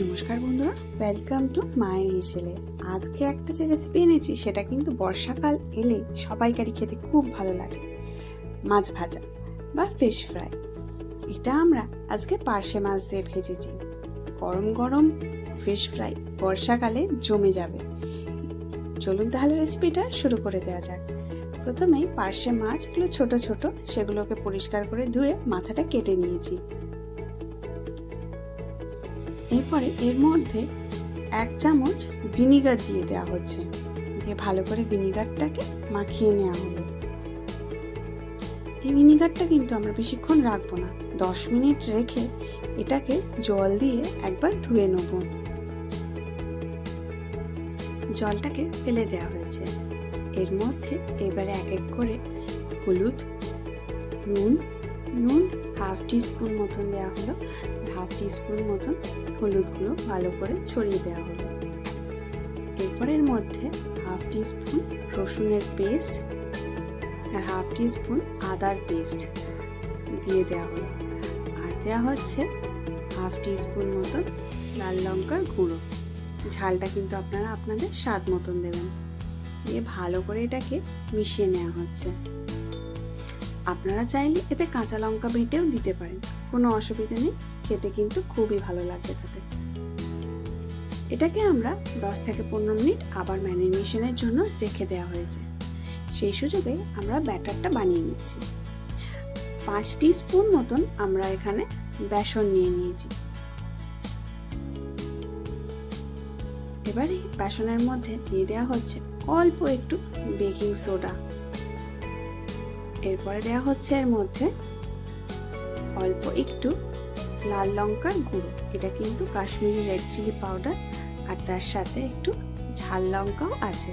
নমস্কার বন্ধুরা। Welcome to মায়ের হিসেলে আজকে একটা যে রেসিপি এনেছি, সেটা কিন্তু বর্ষাকাল এলে সবাইকারই খেতে খুব ভালো লাগে। মাছ ভাজা বা ফিশ ফ্রাই এটা আমরা আজকে পার্শে মাছ দিয়ে ভেজেছি। গরম গরম ফিশ ফ্রাই বর্ষাকালে জমে যাবে। চলুন তাহলে রেসিপিটা শুরু করে দেওয়া যাক। প্রথমেই পার্শে মাছগুলো ছোট ছোট, সেগুলোকে পরিষ্কার করে ধুয়ে মাথাটা কেটে নিয়েছি। এরপরে এর মধ্যে এক চামচ ভিনিগার দিয়ে দেওয়া হচ্ছে। দিয়ে ভালো করে ভিনিগারটাকে মাখিয়ে নেওয়া হলো। এই ভিনিগারটা কিন্তু আমরা বেশিক্ষণ রাখব না। দশ মিনিট রেখে এটাকে জল দিয়ে একবার ধুয়ে নেব। জলটাকে ফেলে দেওয়া হয়েছে। এর মধ্যে এবারে এক এক করে হলুদ, নুন নুন হাফ টিস্পুন মতন দেওয়া হলো। হাফ টিস্পুন মতন হলুদগুলো ভালো করে ছড়িয়ে দেওয়া হলো। এরপরের মধ্যে হাফ টিস্পুন রসুনের পেস্ট আর হাফ টিস্পুন আদার পেস্ট দিয়ে দেওয়া হলো। আর দেওয়া হচ্ছে হাফ টিস্পুন মতন লাল লঙ্কার গুঁড়ো। ঝালটা কিন্তু আপনারা আপনাদের স্বাদ মতন দেবেন। দিয়ে ভালো করে এটাকে মিশিয়ে নেওয়া হচ্ছে। আপনারা চাইলে এতে কাঁচা লঙ্কা বেটেও দিতে পারেন। কোনো অসুবিধা নেই, খেতে কিন্তু খুবই ভালো লাগবে তাতে। এটাকে আমরা দশ থেকে পনেরো মিনিট আবার ম্যারিনেশনের জন্য রেখে দেওয়া হয়েছে। সেই সুযোগে আমরা ব্যাটারটা বানিয়ে নিচ্ছি। পাঁচটি স্পুন মতন আমরা এখানে বেসন নিয়ে নিয়েছি। এবারে বেসনের মধ্যে দিয়ে দেওয়া হচ্ছে অল্প একটু বেকিং সোডা। এরপরে দেওয়া হচ্ছে এর মধ্যে অল্প একটু লাল লঙ্কার গুঁড়ো। এটা কিন্তু কাশ্মীরি রেড চিলি পাউডার আর তার সাথে একটু ঝাল লঙ্কাও আছে।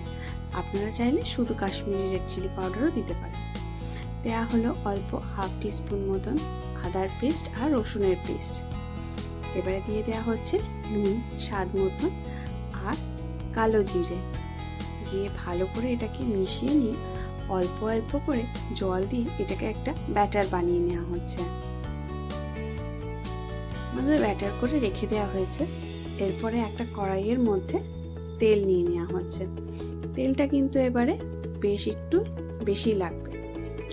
আপনারা চাইলে শুধু কাশ্মীরি রেড চিলি পাউডারও দিতে পারেন। দেওয়া হলো অল্প হাফ টিস্পুন মতন আদার পেস্ট আর রসুনের পেস্ট। এবারে দিয়ে দেওয়া হচ্ছে নুন, স্বাদ মতন আর কালো জিরে। দিয়ে ভালো করে এটাকে মিশিয়ে নিয়ে অল্প অল্প করে জল দিয়ে এটাকে একটা ব্যাটার বানিয়ে নেওয়া হচ্ছে। আমাদের ব্যাটার করে রেখে দেওয়া হয়েছে। এরপরে একটা কড়াইয়ের মধ্যে তেল নিয়ে নেওয়া হচ্ছে। তেলটা কিন্তু এবারে বেশ একটু বেশি লাগবে,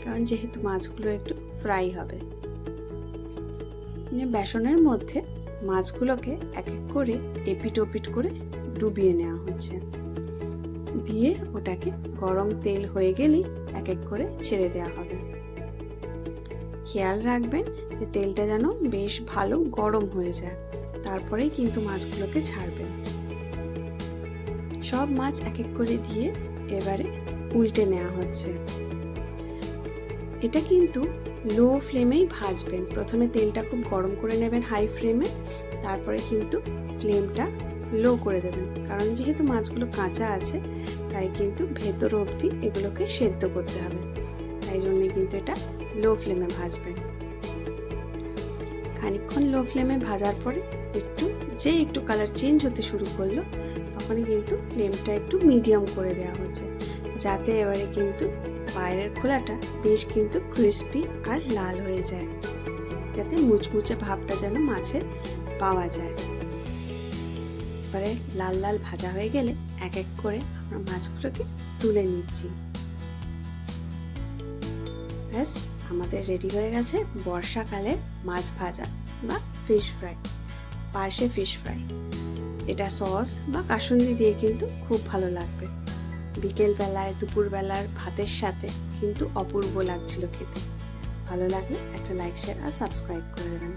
কারণ যেহেতু মাছগুলো একটু ফ্রাই হবে। বেসনের মধ্যে মাছগুলোকে এক এক করে এপিট ওপিট করে ডুবিয়ে নেওয়া হচ্ছে। দিয়ে ওটাকে গরম তেল হয়ে গেলেই এক এক করে ছেড়ে দেওয়া হবে। খেয়াল রাখবেন যে তেলটা যেন বেশ ভালো গরম হয়ে যায়, তারপরেই কিন্তু মাছগুলোকে ছাড়বেন। সব মাছ এক এক করে দিয়ে এবারে উল্টে নেওয়া হচ্ছে। এটা কিন্তু লো ফ্লেমেই ভাজবেন। প্রথমে তেলটা খুব গরম করে নেবেন হাই ফ্লেমে তারপরে কিন্তু ফ্লেমটা লো করে দেবেন। কারণ যেহেতু মাছগুলো কাঁচা আছে, তাই কিন্তু ভেতর অবধি এগুলোকে সেদ্ধ করতে হবে। তাই জন্য কিন্তু এটা লো ফ্লেমে ভাজবেন। খানিকক্ষণ লো ফ্লেমে ভাজার পরে একটু, যে একটু কালার চেঞ্জ হতে শুরু করল, তখনই কিন্তু ফ্লেমটা একটু মিডিয়াম করে দেওয়া হচ্ছে যাতে এবারে কিন্তু বাইরের খোলাটা বেশ কিন্তু ক্রিস্পি আর লাল হয়ে যায়। যাতে মুচমুচে ভাবটা যেন মাছের পাওয়া যায়। এবারে লাল লাল ভাজা হয়ে গেলে এক এক করে আমরা মাছগুলোকে তুলে নিচ্ছি। ব্যাস, আমাদের রেডি হয়ে গেছে বর্ষাকালে মাছ ভাজা বা ফিশ ফ্রাই পার্শে ফিশ ফ্রাই এটা সস বা কাসুন্দি দিয়ে কিন্তু খুব ভালো লাগবে। বিকেল বেলায় দুপুর বেলার ভাতের সাথে কিন্তু অপূর্ব লাগছিল খেতে। ভালো লাগলে একটা লাইক শেয়ার আর সাবস্ক্রাইব করে দেবেন।